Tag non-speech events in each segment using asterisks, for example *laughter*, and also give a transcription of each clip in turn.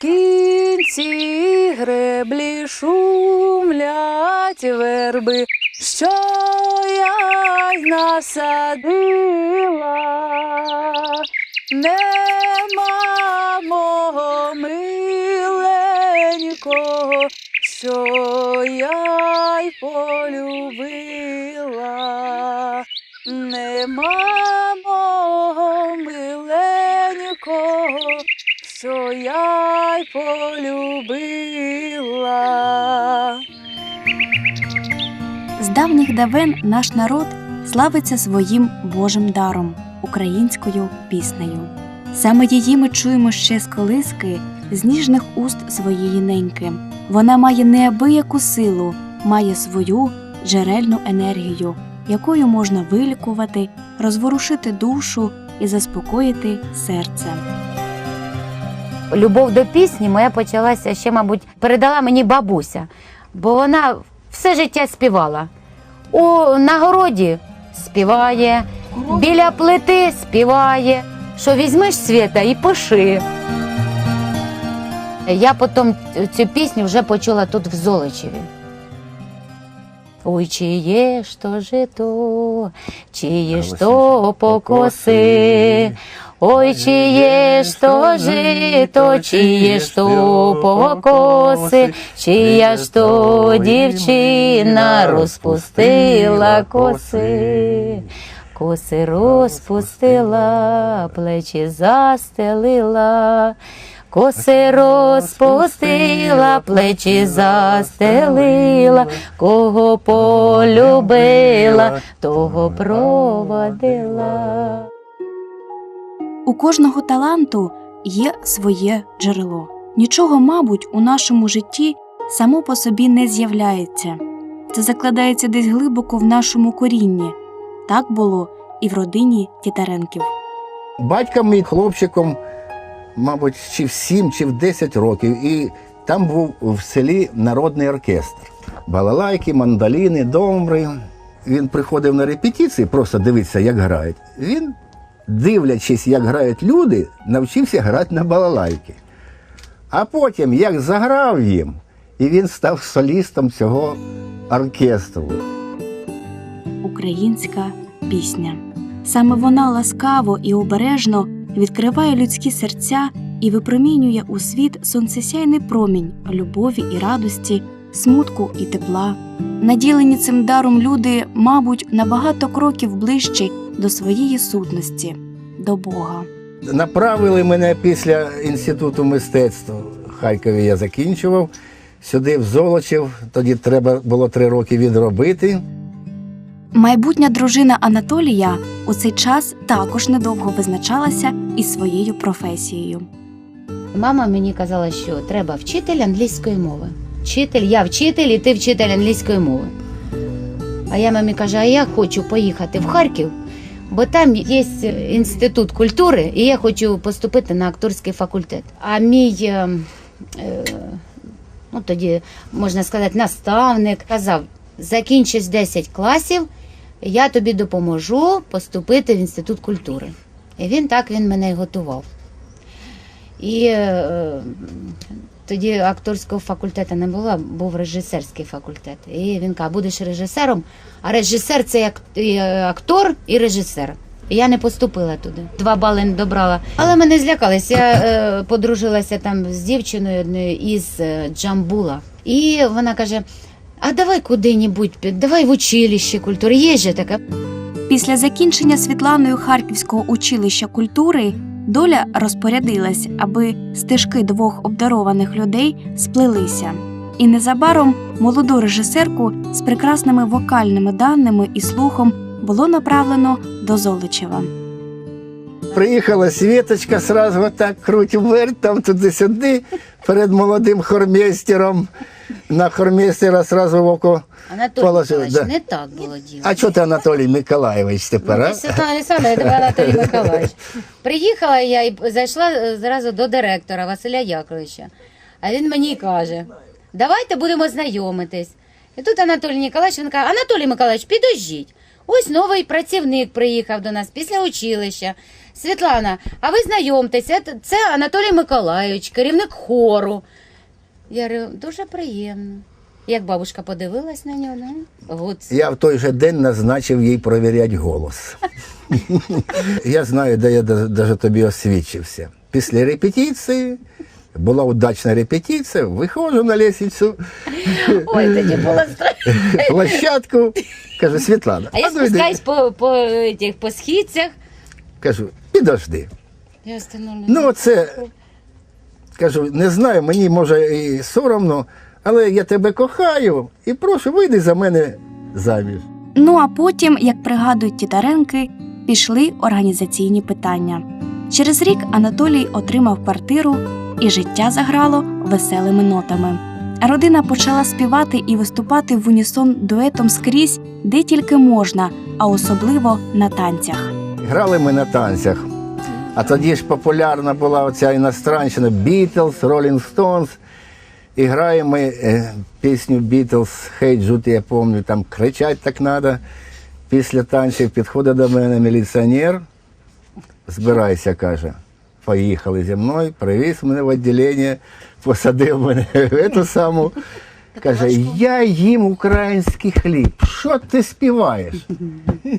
Кінці греблі шумлять верби, що я й насадила. Нема мого миленького, що я й полюбила. Нема мого миленького, що я й полюбила. З давніх давен наш народ славиться своїм Божим даром українською піснею. Саме її ми чуємо ще з колиски, з ніжних уст своєї неньки. Вона має неабияку силу, має свою джерельну енергію, якою можна вилікувати, розворушити душу і заспокоїти серце. Любов до пісні моя почалася ще, мабуть, передала мені бабуся, бо вона все життя співала. У нагороді співає, біля плити співає, що візьмеш світа і пиши. Я потім цю пісню вже почула тут в Золочеві. Ой, чиє ж то жито, чиє ж то покоси, Ой, чиє ж то жито, чиє ж то покоси, чия ж то дівчина розпустила коси, коси розпустила, плечі застелила. Коси розпустила, плечі застелила, кого полюбила, того проводила. У кожного таланту є своє джерело. Нічого, мабуть, у нашому житті само по собі не з'являється. Це закладається десь глибоко в нашому корінні. Так було і в родині Тітаренків. Батька мій хлопчиком, мабуть, чи в 7, чи в 10 років, і там був в селі народний оркестр. Балалайки, мандоліни, домбри. Він приходив на репетиції, просто дивитися, як грають. Він, дивлячись, як грають люди, навчився грати на балалайки. А потім, як заграв їм, і він став солістом цього оркестру. Українська пісня. Саме вона ласкаво і обережно відкриває людські серця і випромінює у світ сонцесяйний промінь любові і радості, смутку і тепла. Наділені цим даром люди, мабуть, на багато кроків ближче до своєї сутності, до Бога. Направили мене після інституту мистецтва. В Харкові я закінчував. Сюди в Золочів, тоді треба було три роки відробити. Майбутня дружина Анатолія у цей час також недовго визначалася із своєю професією. Мама мені казала, що треба вчитель англійської мови. Вчитель, я вчитель, і ти вчитель англійської мови. А я мамі кажу, а я хочу поїхати в Харків, бо там є інститут культури, і я хочу поступити на акторський факультет. А мій, е, е, ну тоді можна сказати, наставник казав: закінчиш 10 класів, я тобі допоможу поступити в інститут культури. І він так він мене й готував. І е, тоді акторського факультету не було, був режисерський факультет. І він каже, будеш режисером, а режисер це і е, актор і режисер. І я не поступила туди. Два бали не добрала. Але мене злякались. Я е, подружилася там з дівчиною одною із е, Джамбула. І вона каже: а давай куди-небудь, давай в училище культури. Є же таке. Після закінчення Світланою Харківського училища культури доля розпорядилась, аби стежки двох обдарованих людей сплелися. І незабаром молоду режисерку з прекрасними вокальними даними і слухом було направлено до Золочева. Приїхала Світочка, сразу отак круть вверх, там туди-сюди, перед молодим хормейстером. На хормейстера сразу в око. Анатолій Положили, Миколаївич, да. не так було діло. А чого ти Анатолій Миколаєвич тепер? а? Ну, Світлана Олександровна, я тебе Анатолій Миколаївич. Приїхала я і зайшла е, зразу до директора Василя Яковлевича. А він мені каже: давайте будемо знайомитись. І тут Анатолій Ніколаєвич, він каже, Анатолій Миколаївич, підождіть. Ось новий працівник приїхав до нас після училища. Світлана, а ви знайомтеся, це- Анатолій Миколаївич, керівник хору. Я говорю, дуже приємно. Як бабушка подивилась на нього, ну, гуц. Я в той же день назначив їй провіряти голос. *laughs* я знаю, де я навіть тобі освідчився. Після репетиції була удачна репетиція, виходжу на лісницю, Ой, тоді було страшно. площадку. Кажу, Світлана, А я ну спускаюсь по, по, по східцях. Кажу, підожди. Я. Ну, це кажу, не знаю, мені може і соромно, але я тебе кохаю і прошу, вийди за мене заміж. Ну а потім, як пригадують Тітаренки, пішли організаційні питання. Через рік Анатолій отримав квартиру, і життя заграло веселими нотами. Родина почала співати і виступати в унісон дуетом скрізь, де тільки можна, а особливо на танцях. Грали ми на танцях. А тоді ж популярна була оця іностранщина Beatles, Rolling Stones. І граємо ми е, пісню Beatles «Hey Jude», я пам'ятаю, там кричать так треба. Після танців підходить до мене міліціонер, збирайся, каже. Поїхали зі мною, привіз мене в відділення, посадив мене в *laughs* цю саму. Каже, я їм український хліб. Що ти співаєш?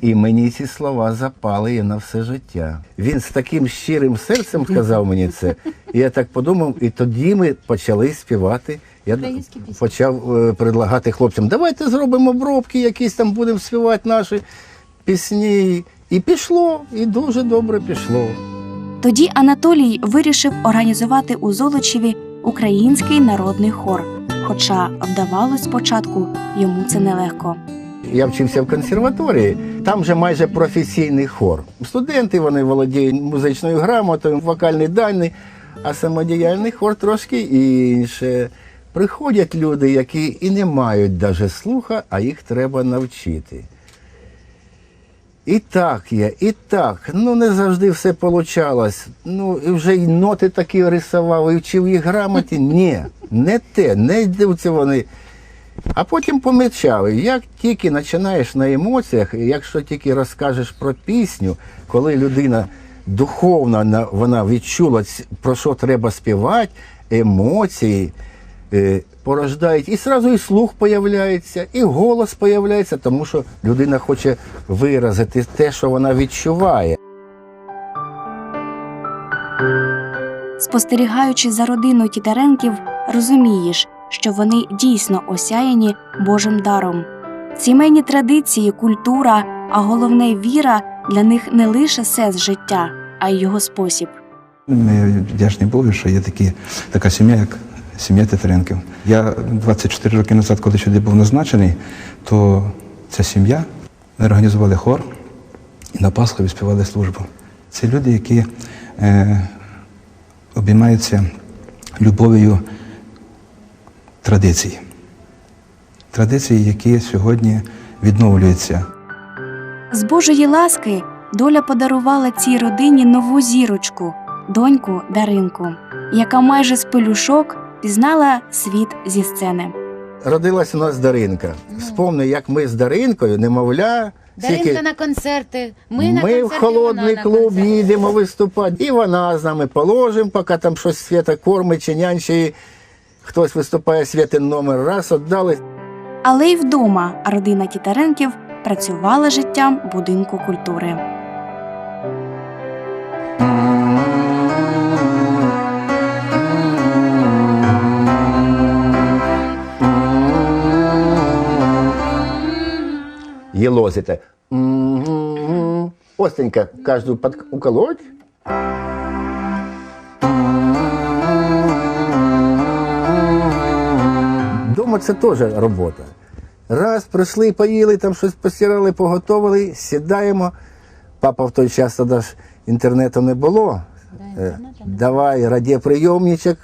І мені ці слова запали на все життя. Він з таким щирим серцем сказав мені це. І я так подумав, і тоді ми почали співати. Я почав е, предлагати хлопцям, давайте зробимо обробки, якісь там будемо співати наші пісні. І пішло, і дуже добре пішло. Тоді Анатолій вирішив організувати у Золочеві український народний хор. Хоча вдавалось спочатку йому це нелегко. Я вчився в консерваторії, там же майже професійний хор. Студенти вони володіють музичною грамотою, вокальні дані, а самодіяльний хор трошки інше. Приходять люди, які і не мають навіть слуха, а їх треба навчити. І так є, і так. Ну не завжди все получалось. Ну, і вже й ноти такі рисував, і вчив їх грамоті. Ні, не те, не йдуться вони. А потім помічав, як тільки починаєш на емоціях, якщо тільки розкажеш про пісню, коли людина духовно вона відчула, про що треба співати, емоції е, порождають, і одразу і слух появляється, і голос появляється, тому що людина хоче виразити те, що вона відчуває. Спостерігаючи за родиною Тітаренків, розумієш, що вони дійсно осяяні Божим даром. Сімейні традиції, культура, а головне віра для них не лише сенс життя, а й його спосіб. Ми вдячні Богу, що є такі, така сім'я, як сім'я Титаренків. Я 24 роки назад, коли сюди був назначений, то ця сім'я ми організували хор і на Пасху відспівали службу. Це люди, які е, обіймаються любов'ю традицій. Традиції, які сьогодні відновлюються. З Божої ласки доля подарувала цій родині нову зірочку, доньку Даринку, яка майже з пелюшок пізнала світ зі сцени. Родилась у нас Даринка. Вспомни, як ми з Даринкою, немовля, Даринка на концерти. Ми, на Ми в холодний на клуб їдемо виступати, і вона з нами положимо, поки там щось свята кормить чи нянчі. Хтось виступає святин номер, раз віддали. Але й вдома родина Тітаренків працювала життям будинку культури. Єлозите. М-м-м. Каждую под... уколоть. Дома це теж робота. Раз, прийшли, поїли, там щось постирали, поготовили, сідаємо. Папа в той час тоді ж інтернету не було. Е, Давай радіоприйомничок,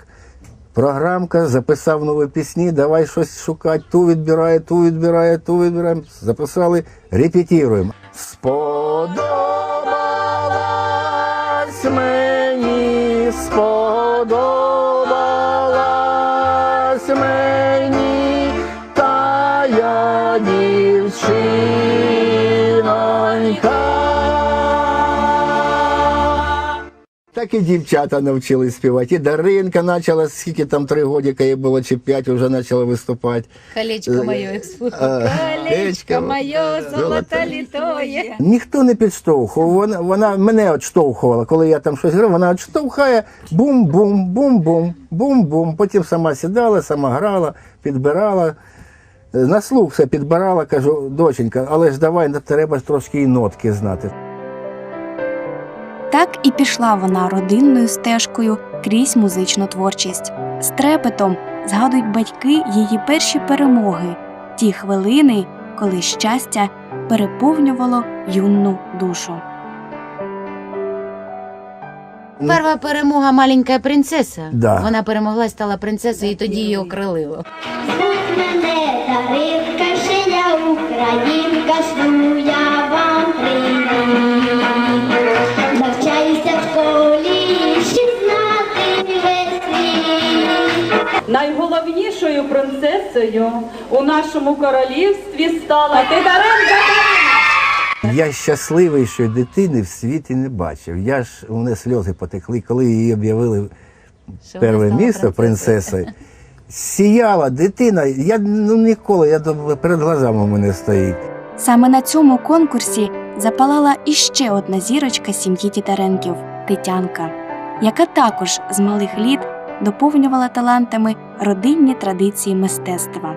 програмка, записав нові пісні, давай щось шукати, ту відбирає, ту відбирає, ту відбираємо. Записали, репетируємо. Сподобалась мені, сподобалась Так і дівчата навчили співати. І Даринка почала, скільки там три годика їй було, чи п'ять, вже почала виступати. Колечко моє експорту. А, Колечко моє золото золото літоє. Ніхто не підштовхував. Вона, вона мене відштовхувала. Коли я там щось грав, вона відштовхає бум-бум, бум-бум, бум-бум. Потім сама сідала, сама грала, підбирала. На слух все підбирала, кажу, доченька, але ж давай треба ж трошки і нотки знати. Так і пішла вона родинною стежкою крізь музичну творчість. З трепетом згадують батьки її перші перемоги, ті хвилини, коли щастя переповнювало юну душу. Перша перемога маленька принцеса. Да. Вона перемогла, стала принцесою, і тоді її окрилило. Мене ще українка, шлю я вам привіт. Найголовнішою принцесою у нашому королівстві стала ти Даренка. Я щасливий, що дитини в світі не бачив. Я ж у мене сльози потекли, коли її об'явили Що перше місто принцесою. принцесою. Сіяла дитина. Я ну ніколи, я перед глазами у мене стоїть. Саме на цьому конкурсі запалала іще одна зірочка сім'ї Тітаренків Тетянка, яка також з малих літ доповнювала талантами родинні традиції мистецтва.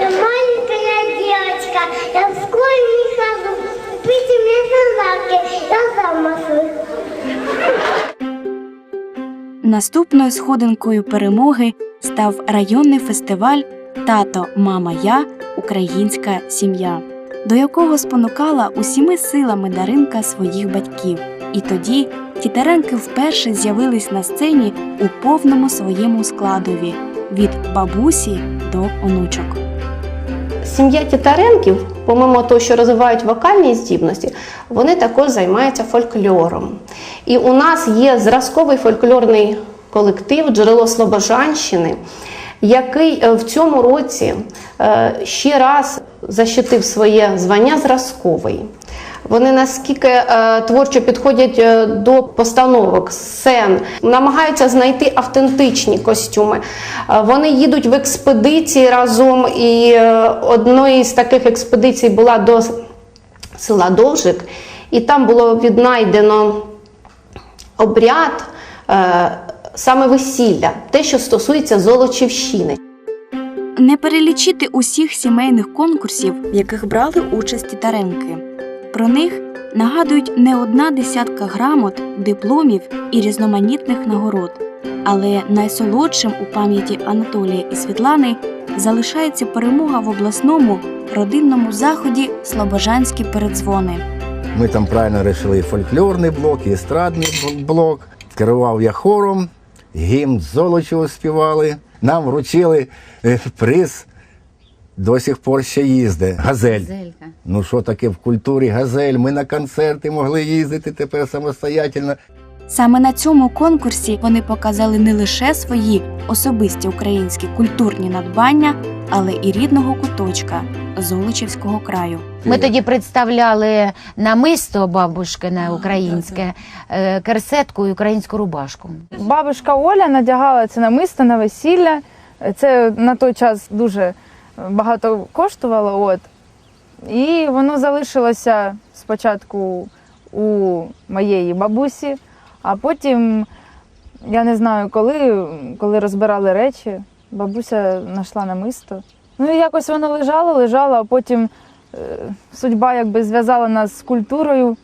Я маленькая девочка, я в школе не хожу. Купите мне подарки, я замасу. Наступною сходинкою перемоги став районний фестиваль Тато, мама, я Українська сім'я, до якого спонукала усіми силами Даринка своїх батьків. І тоді тітаренки вперше з'явились на сцені у повному своєму складові від бабусі до онучок. Сім'я Тітаренків, помимо того, що розвивають вокальні здібності, вони також займаються фольклором. І у нас є зразковий фольклорний колектив Джерело Слобожанщини, який е, в цьому році е, ще раз защитив своє звання зразковий. Вони наскільки е, творчо підходять е, до постановок, сцен, намагаються знайти автентичні костюми. Е, вони їдуть в експедиції разом, і е, одною з таких експедицій була до села Довжик, і там було віднайдено обряд е, саме весілля, те, що стосується Золочівщини. Не перелічити усіх сімейних конкурсів, в яких брали участь тітаренки. Про них нагадують не одна десятка грамот, дипломів і різноманітних нагород. Але найсолодшим у пам'яті Анатолія і Світлани залишається перемога в обласному родинному заході Слобожанські передзвони. Ми там правильно вирішили фольклорний блок, і естрадний блок. Керував я хором, гімн Золочево співали. Нам вручили е, приз. До сих пор ще їздить. Газель. Зелька. Ну що таке в культурі газель? Ми на концерти могли їздити тепер самостоятельно. Саме на цьому конкурсі вони показали не лише свої особисті українські культурні надбання, але і рідного куточка Золочівського краю. Ми тоді представляли намисто бабушкине українське, е, керсетку і українську рубашку. Бабушка Оля надягала це намисто на весілля. Це на той час дуже багато коштувало. От. І воно залишилося спочатку у моєї бабусі, а потім, я не знаю коли, коли розбирали речі, бабуся знайшла намисто. Ну і якось воно лежало, лежало, а потім е, судьба якби зв'язала нас з культурою.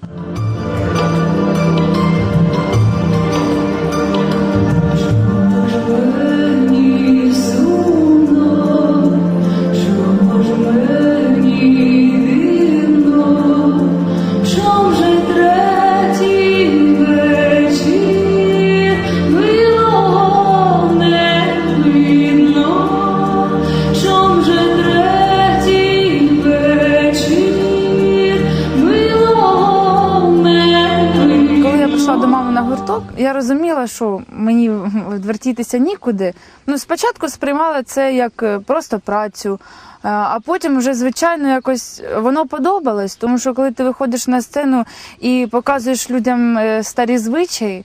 Гурток, я розуміла, що мені відвертітися нікуди. Ну, спочатку сприймала це як е, просто працю, е, а потім вже, звичайно, якось воно подобалось, тому що коли ти виходиш на сцену і показуєш людям е, старі звичаї.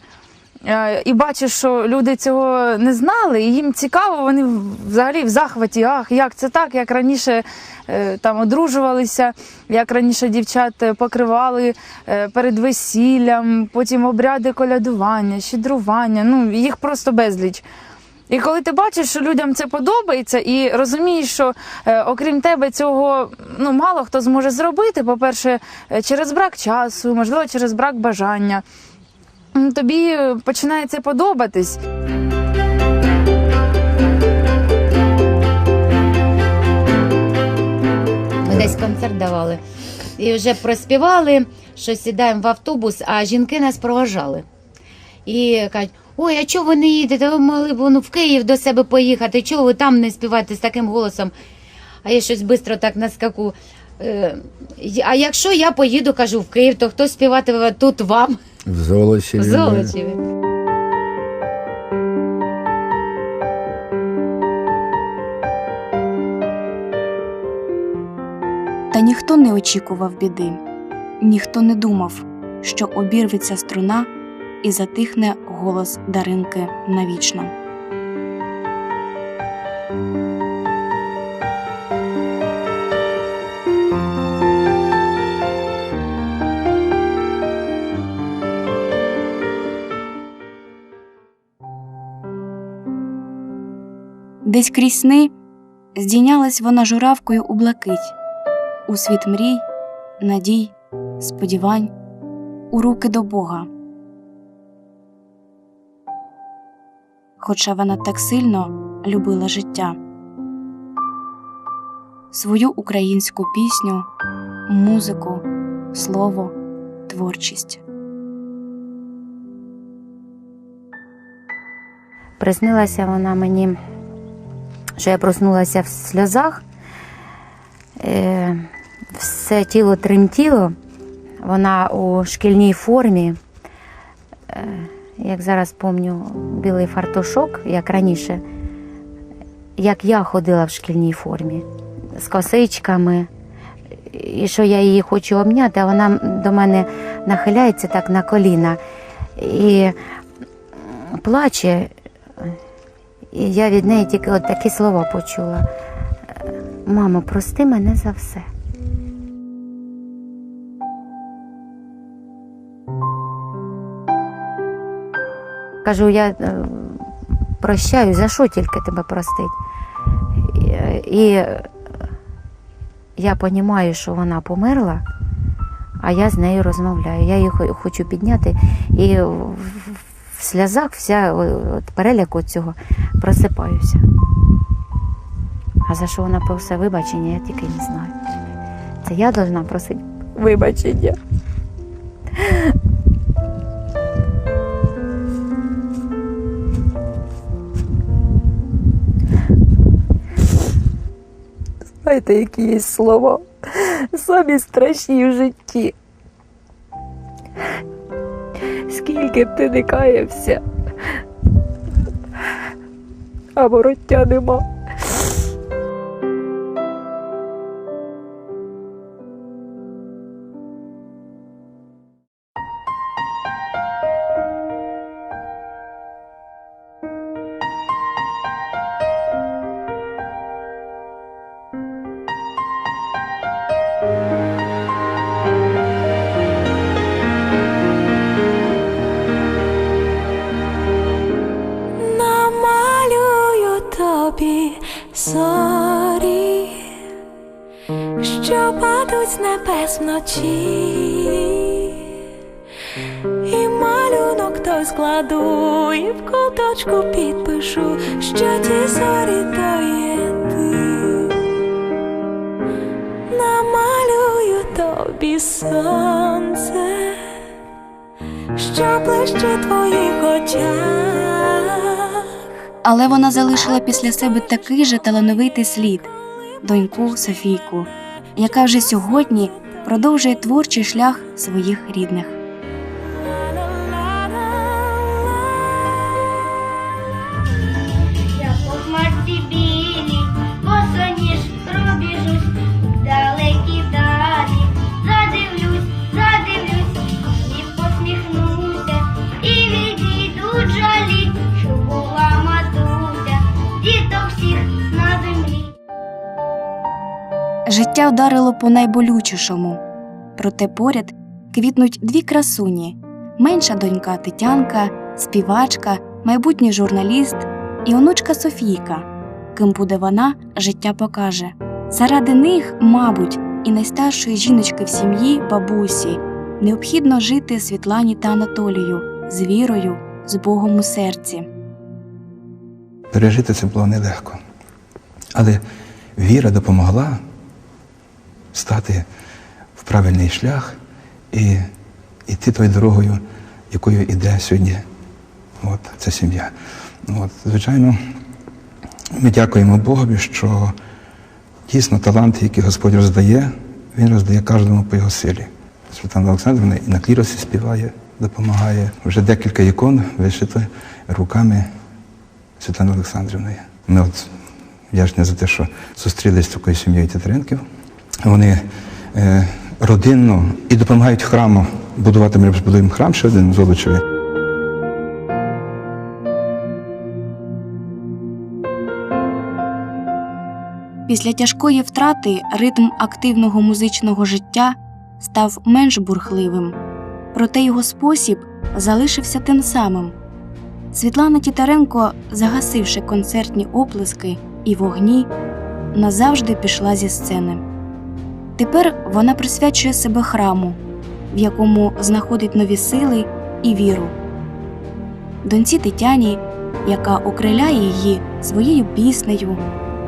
Е, І бачиш, що люди цього не знали, і їм цікаво, вони взагалі в захваті. Ах, як це так, як раніше е, там одружувалися, як раніше дівчат е, покривали перед весіллям, потім обряди колядування, щедрування. Ну їх просто безліч. І коли ти бачиш, що людям це подобається, і розумієш, що е, окрім тебе цього ну мало хто зможе зробити. По-перше, е, через брак часу, можливо, через брак бажання. Тобі е, починає це подобатись. Ми десь концерт давали. І вже проспівали, що сідаємо в автобус, а жінки нас проважали. І кажуть, ой, а чого ви не їдете? Ви могли б ну, в Київ до себе поїхати, чого ви там не співаєте з таким голосом? А я щось швидко так наскаку. «Е, А якщо я поїду, кажу, в Київ, то хто співатиме тут вам В Золочеві. в Золочеві? Та ніхто не очікував біди, ніхто не думав, що обірветься струна і затихне голос Даринки навічно. Десь крізь сни здійнялась вона журавкою у блакить, у світ мрій, надій, сподівань, у руки до Бога. Хоча вона так сильно любила життя, свою українську пісню, музику, слово, творчість. Приснилася вона мені, що я проснулася в сльозах, е, все тіло тремтіло, вона у шкільній формі, е, як зараз пам'ятаю, білий фартушок, як раніше, як я ходила в шкільній формі, з косичками. І що я її хочу обняти, а вона до мене нахиляється так на коліна. І плаче. І я від неї тільки от такі слова почула. Мамо, прости мене за все. Кажу, я е, прощаю, за що тільки тебе простить? І, і я розумію, що вона померла, а я з нею розмовляю. Я її хочу підняти і в сльозах вся от переляку цього просипаюся. А за що вона просить вибачення, я тільки не знаю. Це я должна просити вибачення. Знаєте, які є слова самі страшні в житті. Скільки б ти не каявся, а вороття нема. З небес вночі, і малюнок той складу, і в куточку підпишу, що ті зорі то є ти. Намалюю тобі сонце, що в твоїх очах. Але вона залишила після себе такий же талановитий слід доньку Софійку, яка вже сьогодні продовжує творчий шлях своїх рідних. Життя вдарило по найболючішому, проте поряд квітнуть дві красуні: менша донька Тетянка, співачка, майбутній журналіст і онучка Софійка. Ким буде вона, життя покаже. Заради них, мабуть, і найстаршої жіночки в сім'ї бабусі необхідно жити Світлані та Анатолію з вірою, з Богом у серці. Пережити це було нелегко. Але віра допомогла стати в правильний шлях і йти тою дорогою, якою йде сьогодні от, ця сім'я. От, звичайно, ми дякуємо Богові, що дійсно таланти, які Господь роздає, Він роздає кожному по його силі. Світлана Олександрівна і на кліросі співає, допомагає. Вже декілька ікон вишито руками Світлани Олександрівної. Ми от вдячні за те, що зустрілися з такою сім'єю Тітеренків. Вони е, родинно і допомагають храму будувати. Ми будуємо храм ще один в Золочеві. Після тяжкої втрати ритм активного музичного життя став менш бурхливим, проте його спосіб залишився тим самим. Світлана Тітаренко, загасивши концертні оплески і вогні, назавжди пішла зі сцени. Тепер вона присвячує себе храму, в якому знаходить нові сили і віру. Доньці Тетяні, яка окриляє її своєю піснею,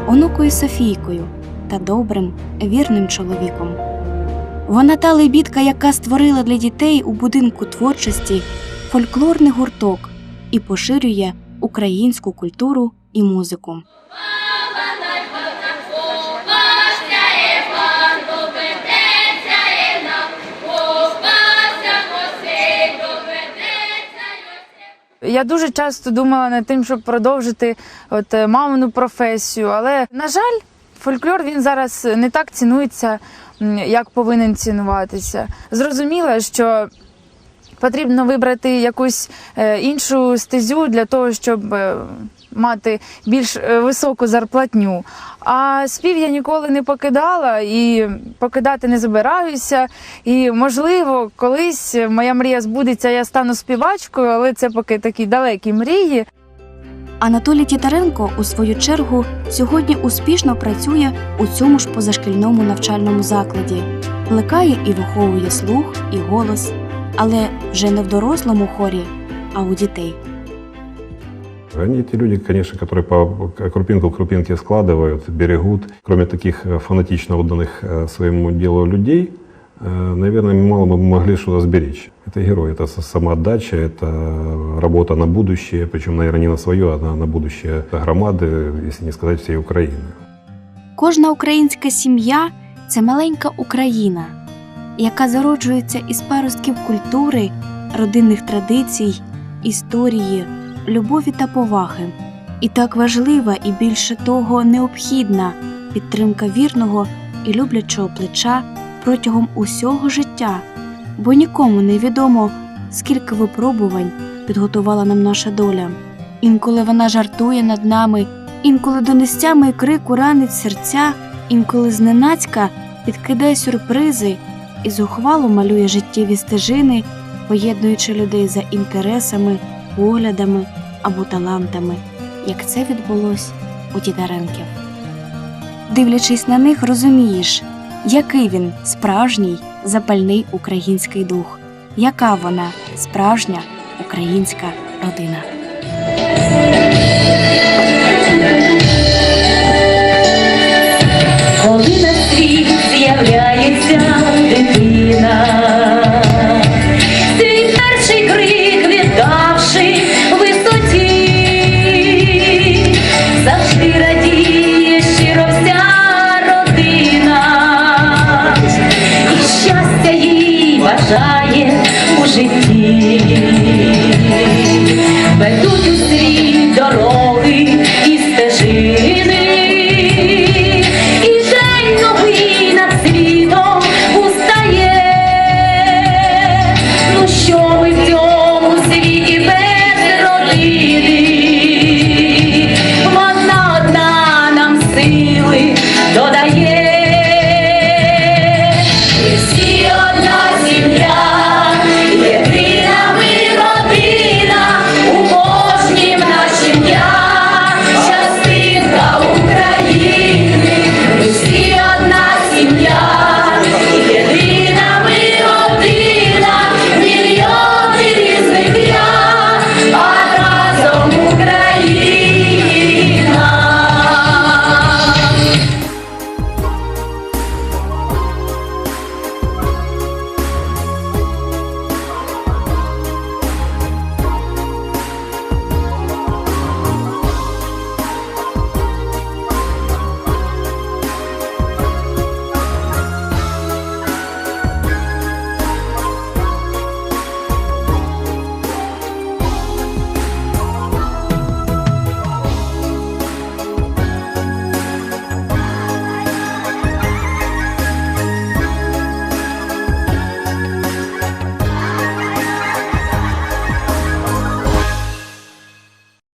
онукою Софійкою та добрим, вірним чоловіком. Вона та лебідка, яка створила для дітей у будинку творчості фольклорний гурток і поширює українську культуру і музику. Я дуже часто думала над тим, щоб продовжити от е, мамину професію, але на жаль, фольклор він зараз не так цінується, як повинен цінуватися. Зрозуміло, що потрібно вибрати якусь е, іншу стезю для того, щоб е, мати більш е, високу зарплатню. А спів я ніколи не покидала і покидати не збираюся. І можливо, колись моя мрія збудеться, я стану співачкою, але це поки такі далекі мрії. Анатолій Тітаренко, у свою чергу, сьогодні успішно працює у цьому ж позашкільному навчальному закладі, плекає і виховує слух і голос, але вже не в дорослому хорі, а у дітей. Они те люди, конечно, которые по крупинку к крупинке складывают, берегут. Кроме таких э, фанатично отданных э, своему делу людей, э, наверное, мало мы могли что-то сберечь. Это герой, это с- самоотдача, это работа на будущее, причем, наверное, не на свое, а на, на будущее громады, если не сказать всей Украины. Кожна українська сім'я це маленька Україна, яка зароджується із паростків культури, родинних традицій, історії, любові та поваги. І так важлива і більше того необхідна підтримка вірного і люблячого плеча протягом усього життя, бо нікому не відомо, скільки випробувань підготувала нам наша доля. Інколи вона жартує над нами Інколи донестями і крику ранить серця, інколи зненацька підкидає сюрпризи і зухвало малює життєві стежини, поєднуючи людей за інтересами, поглядами або талантами, як це відбулось у Тідаренків. Дивлячись на них, розумієш, який він справжній запальний український дух, яка вона справжня українська родина. Коли на світ з'являється.